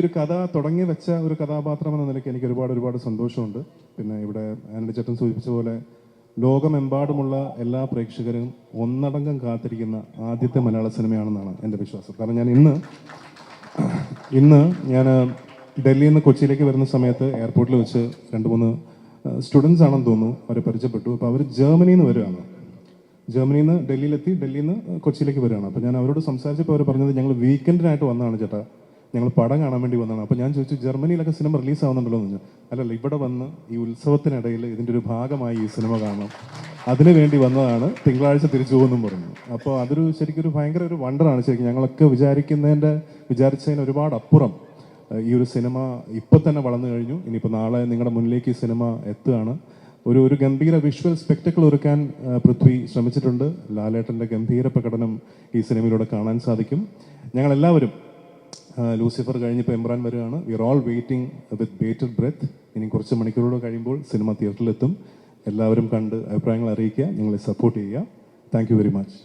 ഒരു കഥ തുടങ്ങി വെച്ച ഒരു കഥാപാത്രം എന്ന നിലയ്ക്ക് എനിക്ക് ഒരുപാട് ഒരുപാട് സന്തോഷമുണ്ട്. പിന്നെ ഇവിടെ ആനന്ദ ചേട്ടൻ സൂചിപ്പിച്ച പോലെ ലോകമെമ്പാടുമുള്ള എല്ലാ പ്രേക്ഷകരും ഒന്നടങ്കം കാത്തിരിക്കുന്ന ആദ്യത്തെ മലയാള സിനിമയാണെന്നാണ് എന്റെ വിശ്വാസം. കാരണം ഞാൻ ഇന്ന് ഇന്ന് ഞാൻ ഡൽഹിയിൽ നിന്ന് കൊച്ചിയിലേക്ക് വരുന്ന സമയത്ത് എയർപോർട്ടിൽ വെച്ച് രണ്ട് മൂന്ന് സ്റ്റുഡൻസ് ആണെന്ന് തോന്നുന്നു അവരെ പരിചയപ്പെട്ടു. അപ്പോൾ അവർ ജർമ്മനിയിൽ നിന്ന് വരുവാണ് ജർമ്മനിയിൽ നിന്ന് ഡൽഹിയിലെത്തി ഡൽഹിയിൽ നിന്ന് കൊച്ചിയിലേക്ക് വരികയാണ്. അപ്പോൾ ഞാൻ അവരോട് സംസാരിച്ചപ്പോൾ അവർ പറഞ്ഞത് ഞങ്ങൾ വീക്കെൻഡിനായിട്ട് വന്നതാണ് ചേട്ടാ. ഞങ്ങൾ പടം കാണാൻ വേണ്ടി വന്നതാണ്. അപ്പോൾ ഞാൻ ചോദിച്ചു ജർമ്മനിയിലൊക്കെ സിനിമ റിലീസ് ആവുന്നുണ്ടല്ലോ എന്ന് അല്ലല്ല ഇവിടെ വന്ന് ഈ ഉത്സവത്തിനിടയിൽ ഇതിന്റെ ഒരു ഭാഗമായി ഈ സിനിമ കാണണം അതിനു വേണ്ടി വന്നതാണ് തിങ്കളാഴ്ച തിരിച്ചു പോകുമെന്നും പറഞ്ഞു. അപ്പോൾ അതൊരു ശരിക്കും ഒരു ഭയങ്കര ഒരു വണ്ടറാണ് ശരിക്കും. ഞങ്ങളൊക്കെ വിചാരിക്കുന്നതിന്റെ വിചാരിച്ചതിന് ഒരുപാട് അപ്പുറം ഈ ഒരു സിനിമ ഇപ്പോൾ തന്നെ വളർന്നു കഴിഞ്ഞു. ഇനിയിപ്പോൾ നാളെ നിങ്ങളുടെ മുന്നിലേക്ക് ഈ സിനിമ എത്തുകയാണ്. ഒരു ഒരു ഗംഭീര വിഷ്വൽ സ്പെക്ടക്കിൾ ഒരുക്കാൻ പൃഥ്വി ശ്രമിച്ചിട്ടുണ്ട്. ലാലേട്ടന്റെ ഗംഭീര പ്രകടനം ഈ സിനിമയിലൂടെ കാണാൻ സാധിക്കും. ഞങ്ങൾ എല്ലാവരും ലൂസിഫർ കഴിഞ്ഞിപ്പോൾ എംബ്രാൻ വരികയാണ്. We are all waiting with bated breath ഇനി കുറച്ച് മണിക്കൂറുകൾ കഴിയുമ്പോൾ സിനിമ തിയേറ്ററിലെത്തും എല്ലാവരും കണ്ട് അഭിപ്രായങ്ങൾ അറിയിക്കുക. നിങ്ങളെ സപ്പോർട്ട് ചെയ്യുക. Thank very much